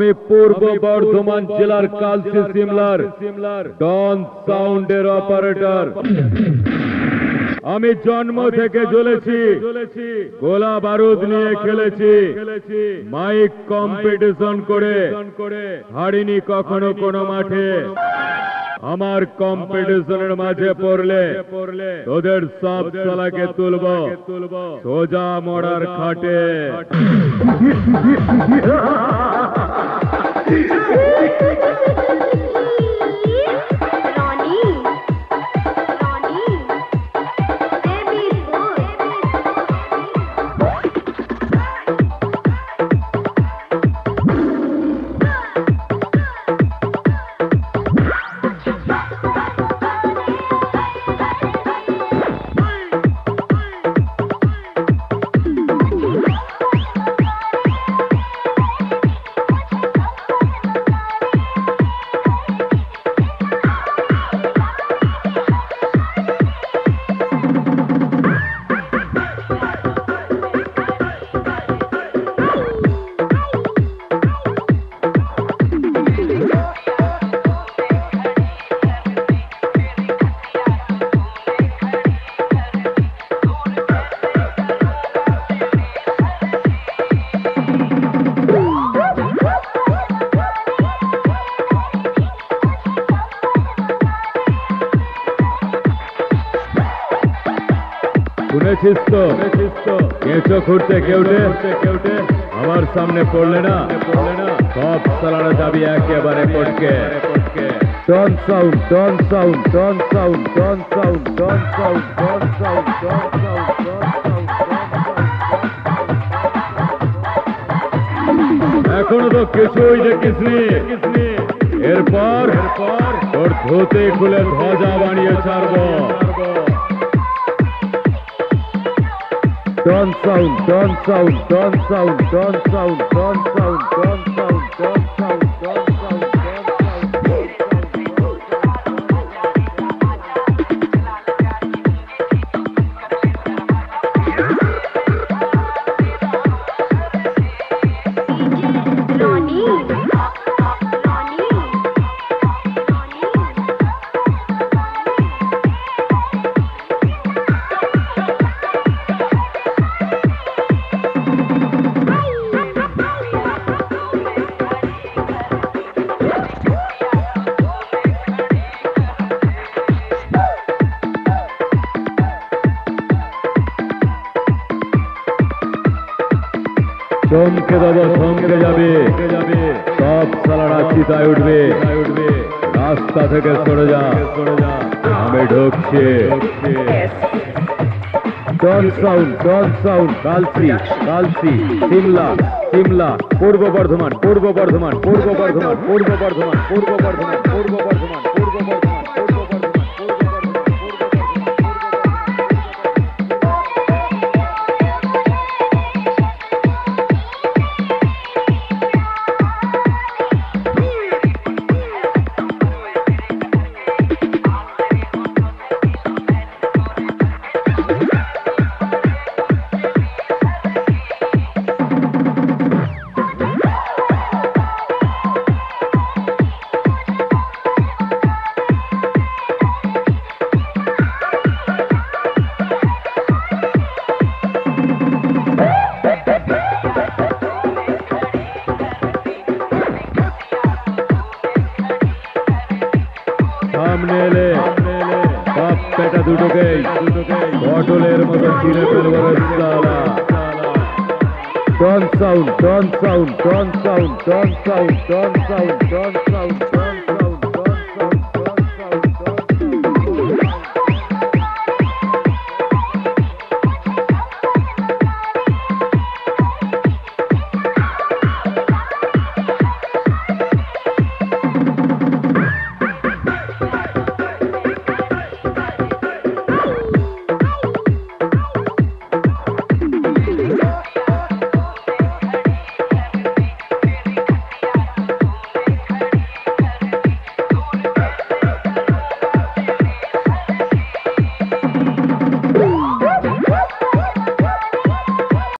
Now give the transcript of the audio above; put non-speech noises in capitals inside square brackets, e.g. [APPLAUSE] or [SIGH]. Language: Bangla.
আমি পূর্ব বর্ধমান জেলার কালসি সিমলার সিমলার ডন সাউন্ডের অপারেটর আমি জন্ম থেকে চলেছি গোলা বারুদ নিয়ে খেলেছি। মাইক কম্পিটিশন করে। হারিনি কখনো কোনো মাঠে। আমার কম্পিটিশনের মাঝে পড়লে পড়লে তোদের সব সালাকে তুলব। তুলব। সোজা মরার খাটে। [LAUGHS] শুনেছিস তো কেঁচো খুঁড়তে কেউটে কেউটে আমার সামনে পড়লে না? সব সালানা যাবি একেবারে পটকে। Don sound don sound don sound don sound don sound don sound don sound don এখনও তো কিছুই দেখিসনি। এরপর তোর ধুতে খুলে ধ্বজা বানিয়ে ছাড়বো। Johnson, Johnson, Johnson, Johnson, Johnson, Johnson. চমকে দেবো থমকে যাবে সব সালারা চিতায় উঠবে রাস্তা থেকে সরে যা সরে যা আমি ঢুকছি don sound don sound Kalsi Kalsi Shimla Shimla Purba Bardhaman Purba Bardhaman পূর্ব বর্ধমান পূর্ব বর্ধমান পূর্ব বর্ধমান পূর্ব বর্ধমান পূর্ব বর্ধমান মেলে। সব পেটা দুটোকেই পটলের মতো ছিঁড়ে ফেলব ton sound ton sound ton sound ton sound ton sound ton sound